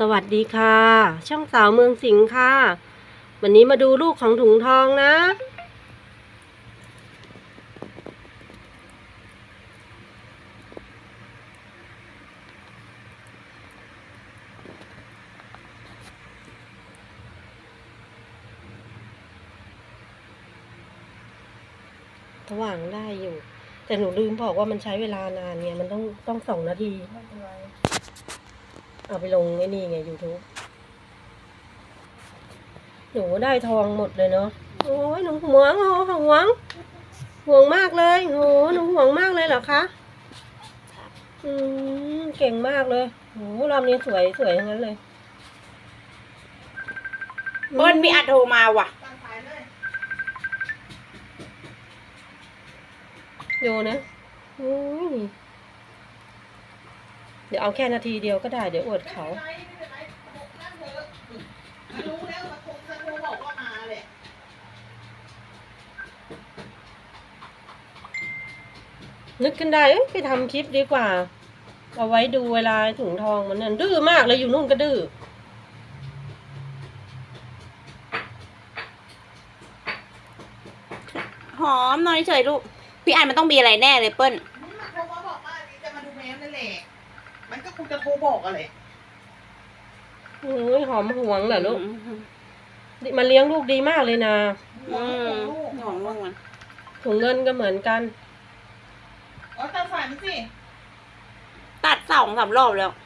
สวัสดีค่ะ ช่องสาวเมืองสิงห์ค่ะ วันนี้มาดูลูกของถุงทองนะ สว่างได้อยู่ แต่หนูลืมบอกว่ามันใช้เวลานานไงมันต้องต้องสองนาที เป็นไรเอาไปลงไอ้นี่ไง YouTube หนูได้ทองหมดเลยเนาะ โอ้ยหนูหวงโอ้หวง ห่วงมากเลยโอ้หนูห่วงมากเลยเหรอคะ อืม เก่งมากเลยโอ้รอบนี้สวยสวยทั้งนั้นเลย เบิ้ลมีอัดโทรมาว่ะตั้งสายเลยดูนะอุ้ย เดี๋ยวเอาแค่นาทีเดียวก็ได้ เดี๋ยวอวดเขา รู้แล้วมาคงจะรู้บอกว่ามาแหละนึกขึ้นได้เอ้ยไปทำคลิปดีกว่า เอาไว้ดูเวลาถุงทองมันนั่นดื้อมากเลยอยู่นู่นก็ดื้อหอมนอนเฉยลูก พี่อันมันต้องมีอะไรแน่เลยเปิ้ลนี่มาโทรมาบอกว่าจะมาดูแมวนั่นแหละมัน ก็คงจะโทรบอกอะไรโอ้ยหอมหวงเหรอลูกดิมันเลี้ยงลูกดีมากเลยนะอืมหอมลูกมันถุงเงินก็เหมือนกันอ๋อตั้งสายมันสิตัดสองสามรอบแล้วเออ